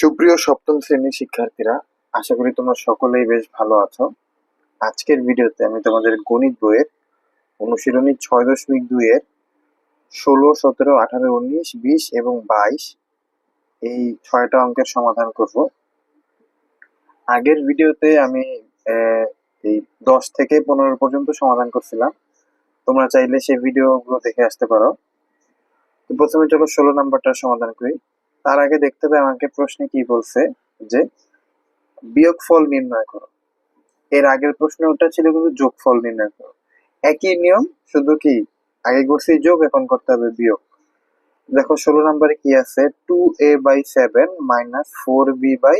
সুপ্রিয় সপ্তম শ্রেণির শিক্ষার্থীরা, আশা করি তোমরা সকলেই বেশ ভালো আছো। আজকের ভিডিওতে আমি তোমাদের গণিত বইয়ের অনুশীলনী ছয় দশমিক দুই এর ষোলো, সতেরো, আঠারো, উনিশ, বিশ এবং বাইশ এই ছয়টা অঙ্কের সমাধান করব। আগের ভিডিওতে আমি এই দশ থেকে পনেরো পর্যন্ত সমাধান করছিলাম। তোমরা চাইলে সেই ভিডিওগুলো দেখে আসতে পারো। প্রথমে চলো ষোলো নাম্বারটা সমাধান করি। তার আগে দেখতে হবে আমাকে প্রশ্নে কি বলছে যে বিয়োগফল নির্ণয় করো। এর আগের প্রশ্ন ওটা ছিল কিন্তু যোগফল নির্ণয় করো। একই নিয়ম, শুধু কি? আগে করছি যোগ, এখন করতে হবে বিয়োগ। দেখো, ষোলো নম্বরে কি আছে? Two a by seven minus four b by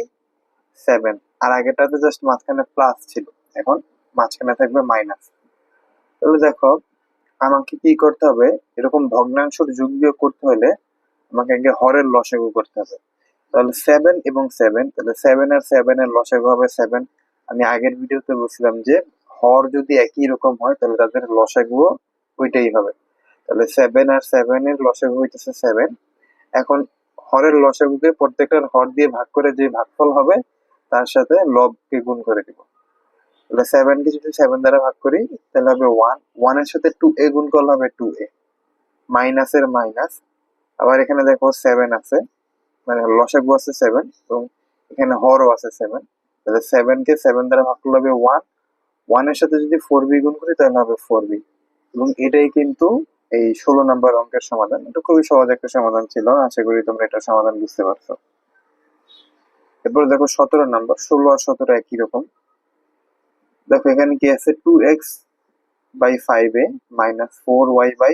seven আর আগেটাতে জাস্ট মাঝখানে প্লাস ছিল। এখন মাঝখানে থাকবে মাইনাস তাহলে দেখো, আমাকে কি করতে হবে? এরকম ভগ্নাংশের যোগ বিয়োগ করতে হলে আমাকে আগে হরের লসাগু করতে হবে। তাহলে সেভেন এবং সেভেন তাহলে সেভেন আর সেভেন এর লসাগু হবে সেভেন আমি আগের ভিডিওতে বলছিলাম যে, হর যদি একই রকম হয়, তাহলে তাদের লসাগুও ওইটাই হবে। তাহলে সেভেন আর সেভেন এর লসাগু হইতেছে সেভেন এখন হরের লসাগুকে প্রত্যেকটার হর দিয়ে ভাগ করে যে ভাগফল হবে, তার সাথে লবকে গুণ করে দিব। তাহলে সেভেন কে যদি সেভেন দ্বারা ভাগ করি, তাহলে হবে ওয়ান ওয়ানের সাথে টু এ গুণ করলে হবে টু এ মাইনাসের মাইনাস আবার এখানে দেখো সেভেন আছে। মানে লসাগু আছে সেভেন এবং এখানে হরও আছে সেভেন তাহলে সেভেন কে সেভেন দ্বারা ভাগ করলে হবে ওয়ান ওয়ানের সাথে যদি ফোর বি গুণ করি, তাহলে হবে ফোর বি এবং এটাই কিন্তু এই ষোলো নম্বর অঙ্কের সমাধান। এটা খুবই সহজ একটা সমাধান ছিল। আশা করি তোমরা এটা সমাধান বুঝতে পারছ। এরপর দেখো সতেরো নাম্বার। ষোলো আর সতেরো একই রকম। দেখো এখানে কি আছে? Two x by five a minus four y by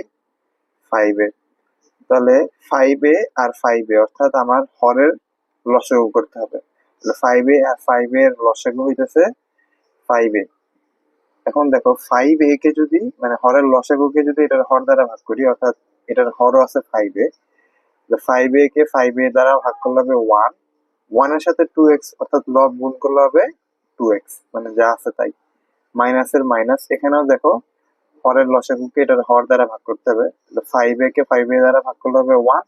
five a তাহলে ফাইভ এ আর ফাইভ এ অর্থাৎ আমার হরের লসাগু করতে হবে। ফাইভ এ আর ফাইভ এর লসাগু হইতেছে ফাইভ এ এখন দেখো ফাইভ এ কে যদি মানে হরের লসাগুকে যদি এটার হর দ্বারা ভাগ করি, অর্থাৎ এটার হরও আছে ফাইভ এ ফাইভ এ কে ফাইভ এ দ্বারা ভাগ করলে হবে ওয়ান ওয়ানের সাথে টু এক্স অর্থাৎ লব গুণ করলে হবে টু এক্স মানে যা আছে তাই। মাইনাসের মাইনাস এখানেও দেখো হরের লসাগুকে এটার হর দ্বারা ভাগ করতে হবে। ফাইভ এ কে ফাইভ এ দ্বারা ভাগ করলে হবে ওয়ান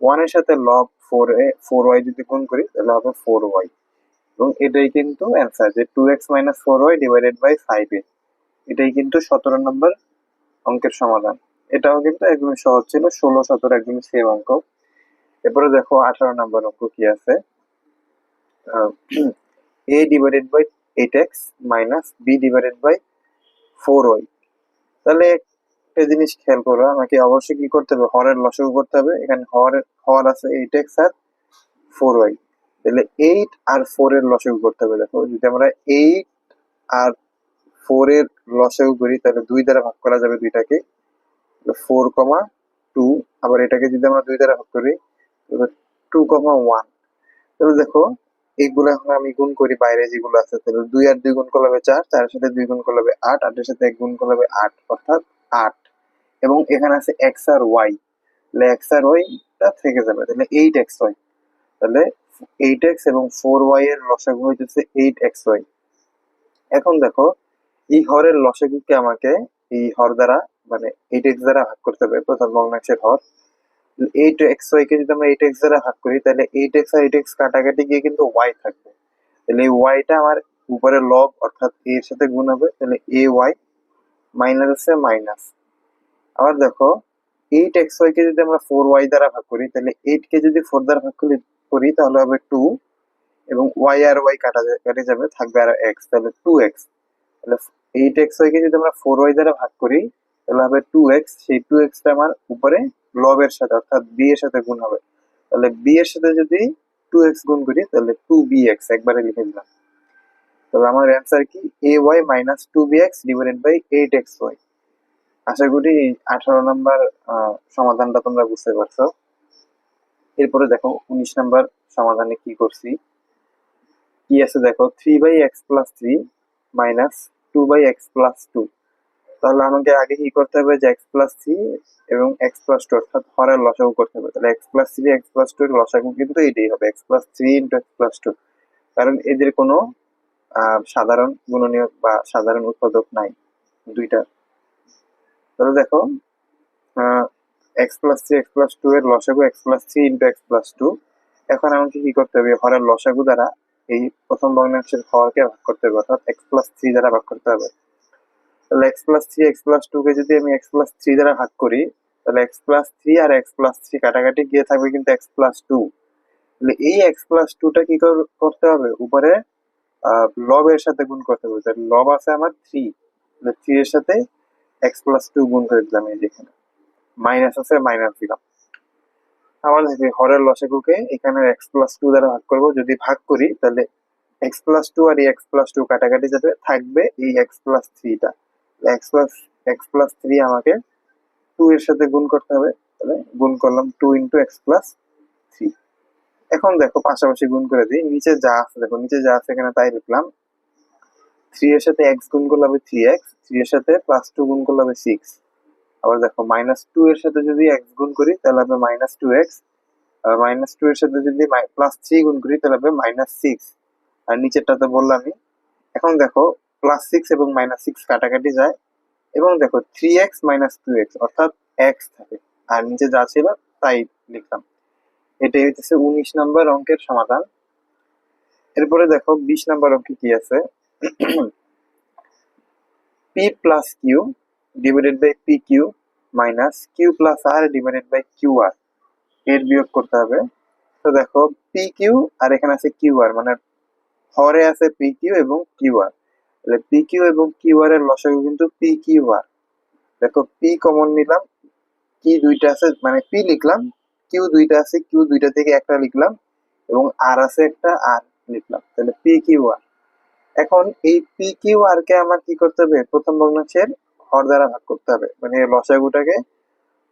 ওয়ানের সাথে লব ফোর এ ফোর ওয়াই যদি গুণ করি, তাহলে হবে ফোর ওয়াই এবং এটাই কিন্তু অ্যান্সার যে two x minus four y divided by five a এটাই কিন্তু সতেরো নম্বর অঙ্কের সমাধান। এটাও কিন্তু একদমই সহজ ছিল, ষোলো, সতেরো একদমই সেম অঙ্ক। এরপরে দেখো আঠারো নম্বর অঙ্ক কি আছে। A divided by eight x minus b divided by four y তাহলে একটা জিনিস খেয়াল করো, আমাকে অবশ্যই কি করতে হবে? হরের লসাগু করতে হবে। এখানে হরের হর আছে এইট এক্স আর ফোর ওয়াই তাহলে এইট আর ফোর এর লসাগু করতে হবে। দেখো, যদি আমরা এইট আর ফোর এর লসাগু করি, তাহলে দুই দ্বারা ভাগ করা যাবে দুইটাকে। ফোর কমা টু আবার এটাকে যদি আমরা দুই দ্বারা ভাগ করি টু কমা ওয়ান তাহলে দেখো এইগুলো এখন আমি গুণ করি বাইরে যেগুলো আছে, তাহলে দুই আর দুই গুণ করলে হবে চার, চারের সাথে দুই গুণ করলে হবে আট, আটের সাথে এক গুণ করলে হবে আট, অর্থাৎ আট। এবং এখানে আছে এক্স আর ওয়াই তাহলে এক্স আর ওয়াইটা থেকে যাবে, তাহলে এইট এক্স ওয়াই তাহলে এইট এক্স এবং ফোর ওয়াই এর লসাগু হইতেছে এইট এক্স ওয়াই এখন দেখো, এই হরের লসাগুকে আমাকে এই হর দ্বারা মানে এইট এক্স দ্বারা ভাগ করতে হবে, প্রথম ভগ্নাংশের হর। এইট এক্স ওয়াই কে যদি আমরা এইট এক্স দ্বারা ভাগ করি, তাহলে এইট এক্স আর এইট এক্স কাটাকাটি গিয়ে কিন্তু ওয়াই থাকবে। তাহলে এই ওয়াইটা আমার উপরে লব অর্থাৎ এ এর সাথে গুণ হবে, তাহলে এ ওয়াই মাইনাস আছে মাইনাস আবার দেখো এইট এক্স ওয়াই কে যদি আমরা ফোর ওয়াই দ্বারা ভাগ করি, তাহলে এইট কে যদি ফোর দ্বারা ভাগ করি করি, তাহলে হবে টু এবং ওয়াই আর ওয়াই কাটা কেটে যাবে, থাকবে আর এক্স তাহলে টু এক্স তাহলে এইট এক্স ওয়াই কে যদি আমরা ফোর ওয়াই দ্বারা ভাগ করি, তাহলে হবে টু এক্স সেই টু এক্সটা আমার উপরে লবের সাথে, অর্থাৎ বি এর সাথে গুণ হবে। তাহলে বি এর সাথে যদি টু এক্স গুণ করি, তাহলে টু বি এক্স একবারে লিখে দিলাম। তাহলে আমার অ্যান্সার কি? A y minus two b x divided by eight x y আশা করি আঠারো নম্বর সমাধানটা তোমরা বুঝতে পারছ। এরপরে দেখো, উনিশ নাম্বার সমাধানে কি করছি? কি আছে দেখো? Three by x plus three minus two by x plus two তাহলে আমাকে আগে কি করতে হবে যে এক্স প্লাস থ্রি এবং এক্স প্লাস টু অর্থাৎ হরের লসাগু করতে হবে তাহলে x plus three x plus two এর লসাগু কিন্তু এটাই হবে x plus three into x plus two কারণ এদের কোনো সাধারণ গুণনীয়ক বা সাধারণ উৎপাদক নাই দুইটা তাহলে দেখো x plus three x plus two এর লসাগু x plus three into x plus two এখন আমাকে কি করতে হবে হরের লসাগু দ্বারা এই প্রথম ভগ্নাংশের হরকে ভাগ করতে হবে অর্থাৎ এক্স প্লাস থ্রি দ্বারা ভাগ করতে হবে তাহলে x plus three x plus two কে যদি আমি এক্স প্লাস থ্রি দ্বারা ভাগ করি তাহলে এক্স প্লাস থ্রি আর এক্স প্লাস থ্রি কাটাকাটি গিয়ে থাকবে কিন্তু এক্স প্লাস টু তাহলে এই এক্স প্লাস টুটা কি কর- করতে হবে উপরে আহ, লবের সাথে গুণ করতে হবে তাহলে লব আছে আমার থ্রি থ্রি এর সাথে এক্স প্লাস টু গুণ করে দিলাম এই যেখানে মাইনাস আছে মাইনাস দিলাম দেখি হরের লসাগুকে এখানে এক্স প্লাস টু দ্বারা ভাগ করব যদি ভাগ করি তাহলে এক্স প্লাস টু আর এই এক্স প্লাস টু কাটাকাটি যাবে থাকবে এই এক্স প্লাস থ্রিটা x plus x plus three আমাকে টু এর সাথে গুণ করতে হবে, তাহলে গুণ করলাম two into x plus three এখন দেখো পাশাপাশি গুণ করে দিই, নিচে যা আছে, দেখো নিচে যা আছে এখানে তাই লিখলাম। থ্রি এর সাথে এক্স গুণ করলে হবে থ্রি এক্স থ্রি এর সাথে প্লাস টু গুণ করলে হবে সিক্স আবার দেখো মাইনাস টু এর সাথে যদি এক্স গুণ করি, তাহলে হবে মাইনাস টু এক্স আর মাইনাস টু এর সাথে যদি প্লাস থ্রি গুণ করি, তাহলে হবে মাইনাস সিক্স আর নিচেরটা তো বললামই। এখন দেখো প্লাস সিক্স এবং মাইনাস সিক্স কাটাকাটি যায়। এবং দেখো three x minus two x অর্থাৎ এক্স থাকে। আর নিচে যা ছিল, তাই লিখলাম। এটাই হচ্ছে উনিশ নম্বর অঙ্কের সমাধান। এরপরে দেখো, বিশ নম্বর অঙ্কে কি আছে? P plus q divided by p q minus q plus r divided by q r এর বিয়োগ করতে হবে। তো দেখো পি কিউ আর এখানে আছে কিউ আর মানে হরে আছে পি কিউ এবং কিউ আর তাহলে পি কিউ এবং কিউ আর এর লসাগু কিন্তু পি কিউ আর দেখো পি কমন নিলাম কি দুইটা আছে মানে পি লিখলাম কিউ দুইটা আছে কিউ দুইটা থেকে একটা লিখলাম, এবং আর আছে একটা আর লিখলাম। তাহলে পি কিউ আর এখন এই পি কিউ আর কে আমার কি করতে হবে? প্রথম ভগ্নাংশের হর দ্বারা ভাগ করতে হবে। মানে লসাগুটাকে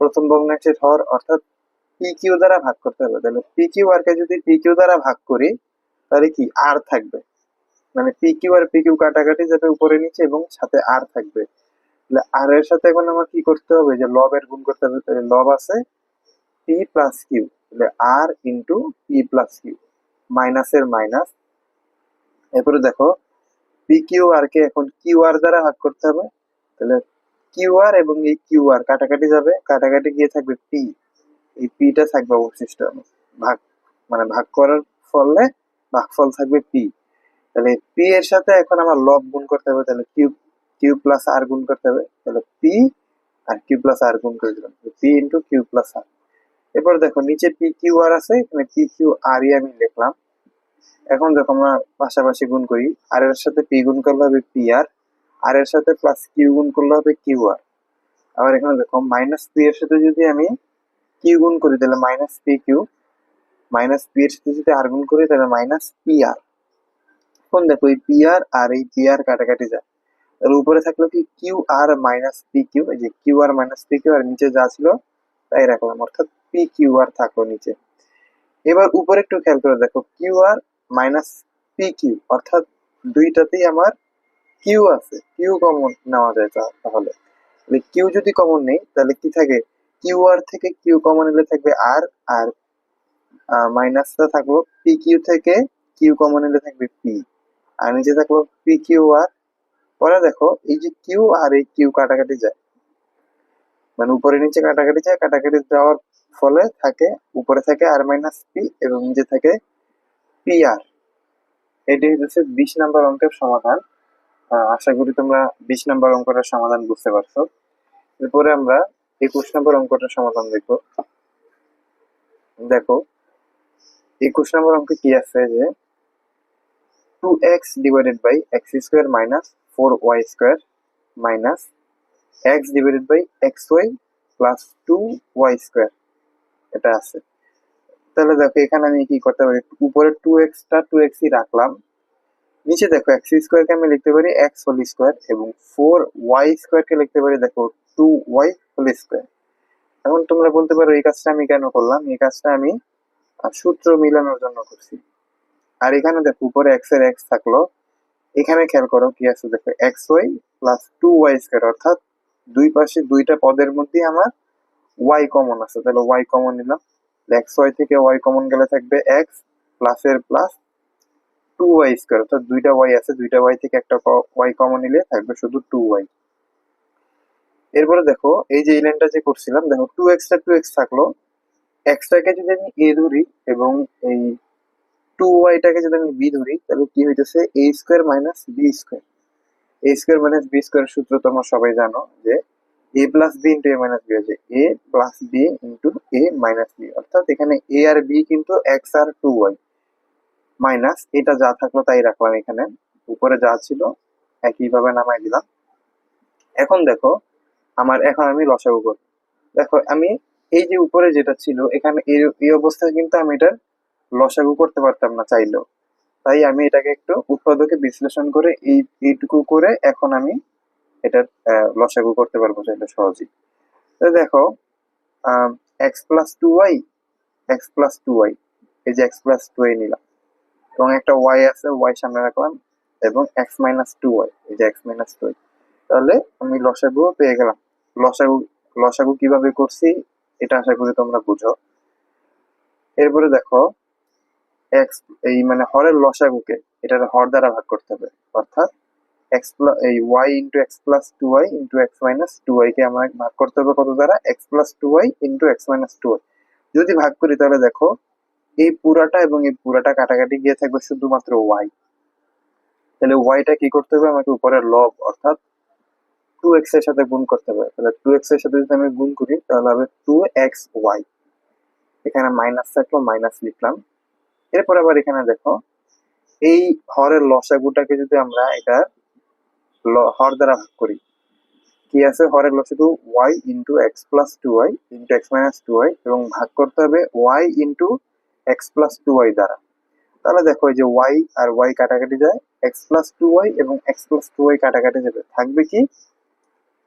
প্রথম ভগ্নাংশের হর, অর্থাৎ পি কিউ দ্বারা ভাগ করতে হবে। তাহলে পি কিউ আর কে যদি পি কিউ দ্বারা ভাগ করি, তাহলে কি? আর থাকবে। মানে পি কিউ আর পি কিউ কাটাকাটি যাবে উপরে, নিচে এবং সাথে আর থাকবে। তাহলে আর এর সাথে এখন আমার কি করতে হবে? যে লব এর গুণ করতে হবে, তাহলে লব আছে পি প্লাস কিউ। তাহলে r into p plus q মাইনাসের মাইনাস। এরপরে দেখো পি কিউ আর কে এখন কিউ আর দ্বারা ভাগ করতে হবে। তাহলে কিউ আর এবং এই কিউ আর কাটাকাটি যাবে, কাটাকাটি গিয়ে থাকবে পি। এই পিটা থাকবে অবশিষ্ট। ভাগ মানে ভাগ করার ফলে ভাগফল থাকবে পি। তাহলে পি এর সাথে এখন আমার লব গুণ করতে হবে, তাহলে কিউ কিউ প্লাস আর গুণ করতে হবে। তাহলে পি আর কিউ প্লাস আর গুণ করে দিলাম। P into q plus r এরপর দেখো, নিচে পি কিউ আর আছে, এখানে পি কিউ আর ই আমি লিখলাম। এখন দেখো, আমরা পাশাপাশি গুণ করি। আর এর সাথে পি গুণ করলে হবে পি আর আর এর সাথে প্লাস কিউ গুণ করলে হবে কিউ আর আবার এখানে দেখো মাইনাস পি এর সাথে যদি আমি কিউ গুণ করি, তাহলে minus p q minus p এর সাথে যদি আর গুণ করি, তাহলে মাইনাস পি আর এখন দেখো এই পি আর আর এই পি আর কাটাকাটি যায়। তাহলে উপরে থাকল কি q r minus p q এই যে q r minus p q আর নিচে যা ছিল তাই রাখলাম, অর্থাৎ পি কিউ আর থাকল নিচে। এবার উপরে একটু খেয়াল করে দেখো q r minus p q অর্থাৎ দুইটাতেই আমার কিউ আছে। কিউ কমন নেওয়া যায় তাহলে। কিউ যদি কমন নেই, তাহলে কি থাকে? কিউ আর থেকে কিউ কমন নিলে থাকবে আর আর মাইনাসটা থাকল পি কিউ থেকে কিউ কমন নিলে থাকবে পি আর নিচে থাকল পি কিউ আর পরে দেখো এই যে কিউ আর এই কিউ কাটাকাটি যায়। মানে উপরে নিচে কাটাকাটি যায়, কাটাকাটি যাওয়ার ফলে থাকে উপরে থাকে আর মাইনাস পি এবং নিচে থাকে পি আর এটি হচ্ছে বিশ নাম্বার অঙ্কের সমাধান। আশা করি তোমরা বিশ নাম্বার অঙ্কটার সমাধান বুঝতে পারছ। এরপরে আমরা একুশ নাম্বার অঙ্কটার সমাধান দেখো দেখো, একুশ নম্বর অঙ্কে কি আছে যে two x divided by x square minus four y square minus x divided by x y plus two y square এটা আছে। তাহলে দেখো, এখানে আমি কি করতে পারি? উপরে টু এক্সটা টু এক্সই রাখলাম। নিচে দেখো এক্স স্কোয়ারকে আমি লিখতে পারি এক্স হোল স্কোয়ার এবং ফোর ওয়াই স্কোয়ারকে লিখতে পারি দেখো টু ওয়াই হোল স্কোয়ার এখন তোমরা বলতে পারো, এই কাজটা আমি কেন করলাম? এই কাজটা আমি সূত্র মিলানোর জন্য করছি। আর এখানে দেখো, উপরে এক্সের এক্স থাকল। এখানে খেয়াল করো কি আছে, দেখো x y plus two y square অর্থাৎ দুই পাশে দুইটা পদের মধ্যে আমার ওয়াই কমন আছে। তাহলে ওয়াই কমন নিলাম। এক্স ওয়াই থেকে ওয়াই কমন গেলে থাকবে এক্স প্লাস এর প্লাস টু ওয়াই স্কোয়ার অর্থাৎ দুইটা ওয়াই আছে, দুইটা ওয়াই থেকে একটা ওয়াই কমন নিলে থাকবে শুধু টু ওয়াই এরপরে দেখো, এই যে এই লাইনটা যে করছিলাম, দেখো টু এক্সটা টু এক্স থাকল। এক্সটাকে যদি আমি এ ধরি এবং এই টু ওয়াইটাকে যদি আমি বি ধরি, তাহলে কি হইতেছে? A square minus b square a square minus b square সূত্র তোমরা সবাই জানো যে a plus b into a minus b হচ্ছে a plus b into a minus b অর্থাৎ এখানে এ আর বি কিন্তু এক্স আর টু ওয়াই মাইনাস এটা যা থাকল তাই রাখলাম এখানে। উপরে যা ছিল, একইভাবে নামাই দিলাম। এখন দেখো, আমার এখন আমি লসাগু করব দেখো, আমি এই যে উপরে যেটা ছিল, এখানে এই অবস্থায় কিন্তু আমি এটার লসাগু করতে পারতাম না চাইলেও। তাই আমি এটাকে একটু উৎপাদকে বিশ্লেষণ করে এই, এইটুকু করে এখন আমি এটার লসাগু করতে পারব চাইলে সহজেই। তো দেখো x plus two y x plus two y এই যে এক্স প্লাস টু ওয়াই নিলাম। এবং একটা ওয়াই আছে ওয়াই সামনে রাখলাম, এবং এক্স মাইনাস টু ওয়াই এই যে এক্স মাইনাস টু ওয়াই তাহলে আমি লসাগু পেয়ে গেলাম। লসাগু লসাগু কীভাবে করছি, এটা আশা করি তোমরা বুঝো। এরপরে দেখো এক্স এই মানে হরের লসাগুকে এটার হর দ্বারা ভাগ করতে হবে। অর্থাৎ এক্স প্লাস এই y into x plus two y into x minus two y কে আমার ভাগ করতে হবে কত দ্বারা? X plus two y into x minus two y যদি ভাগ করি তাহলে দেখো, এই পুরাটা এবং এই পুরাটা কাটাকাটি গিয়ে থাকবে শুধুমাত্র ওয়াই তাহলে ওয়াইটা কি করতে হবে? আমাকে উপরের লব অর্থাৎ টু এক্সের সাথে গুণ করতে হবে। তাহলে টু এক্সের সাথে যদি আমি গুণ করি, তাহলে হবে টু এক্স ওয়াই এখানে মাইনাস থাকল মাইনাস লিখলাম। এরপর আবার এখানে দেখো, এই হরের লসাগুটাকে যদি আমরা এটা হর দ্বারা ভাগ করি, কি আছে? হরের লসাগু y into x plus two y into x minus two y এবং ভাগ করতে হবে y into x plus two y দ্বারা। তাহলে দেখো এই যে ওয়াই আর ওয়াই কাটাকাটি যায় এক্স প্লাস টু ওয়াই এবং এক্স প্লাস টু ওয়াই কাটাকাটি যাবে। থাকবে কি?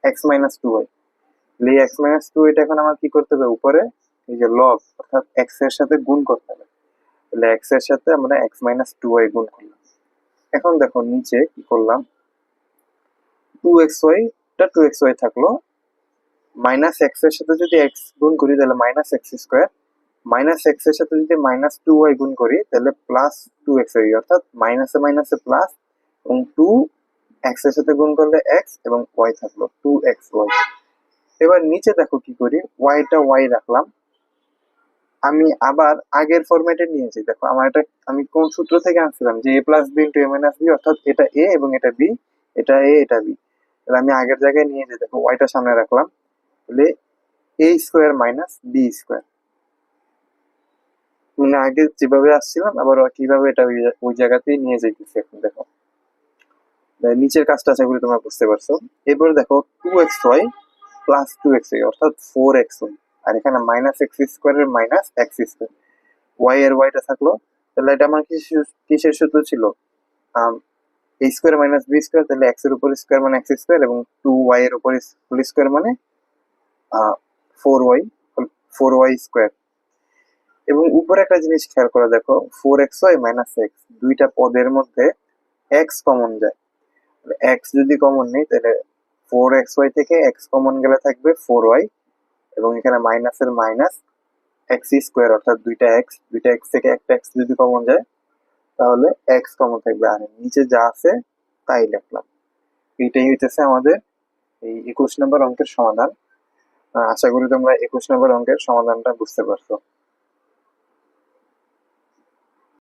এক্স মাইনাস টু ওয়াই এই এক্স মাইনাস টু ওয়াইটা এখন আমার কি করতে হবে? উপরে এই যে লব অর্থাৎ এক্সের সাথে গুণ করতে হবে। তাহলে এক্সের সাথে আমরা এক্স মাইনাস টু ওয়াই গুণ করলাম। এখন দেখো নিচে কি করলাম? টু এক্স ওয়াইটা টু এক্স ওয়াই থাকল। মাইনাস এক্সের সাথে যদি এক্স গুণ করি, তাহলে মাইনাস এক্স স্কোয়ার মাইনাস এক্সের সাথে যদি মাইনাস টু ওয়াই গুণ করি, তাহলে প্লাস টু এক্স ওয়াই অর্থাৎ মাইনাসে মাইনাসে প্লাস এবং টু এক্সের সাথে গুণ করলে এক্স এবং ওয়াই থাকল টু এক্স ওয়াই এবার নিচে দেখো কি করি? ওয়াইটা ওয়াই রাখলাম। আমি আবার আগের ফরম্যাটে নিয়েছি। দেখো, আমার এটা আমি কোন সূত্র থেকে আনছিলাম যে a plus b into a minus b অর্থাৎ এটা এ এবং এটা বি এটা এ এটা বি তাহলে আমি আগের জায়গায় নিয়ে যে দেখো ওয়াইটা সামনে রাখলাম, তাহলে a square minus b square মানে আগে যেভাবে আসছিলাম, আবার কীভাবে এটা ওই জায়গাতেই নিয়ে যাইতেছি এখন, দেখো। নিচের কাজটা আশা করি তোমরা বুঝতে পারছ। এরপরে দেখো two x y plus two x y অর্থাৎ ফোর এক্স ওয়াই আর এখানে মাইনাস এক্স স্কোয়ারের মাইনাস এক্স স্কোয়ার ওয়াই এর ওয়াইটা থাকল, তাহলে এটা আমার কিসের সূত্র ছিল? A square minus b square তাহলে এক্সের উপর স্কোয়ার মানে এক্স স্কোয়ার এবং টু ওয়াই এর উপর হোল স্কোয়ার মানে four y four y square এবং উপরে একটা জিনিস খেয়াল করে দেখো four x y minus x দুইটা পদের মধ্যে এক্স কমন যায়। এক্স যদি কমন নেই, তাহলে ফোর এক্স ওয়াই থেকে এক্স কমন গেলে থাকবে ফোর ওয়াই এবং এখানে মাইনাস এর মাইনাস এক্স স্কোয়ার অর্থাৎ দুইটা এক্স দুইটা এক্স থেকে একটা এক্স যদি কমন যায়, তাহলে এক্স কমন থাকবে। আর নিচে যা আছে, তাই লিখলাম। এইটাই হইতেছে আমাদের এই একুশ নম্বর অঙ্কের সমাধান। আশা করি তোমরা একুশ নম্বর অঙ্কের সমাধানটা বুঝতে পারছ।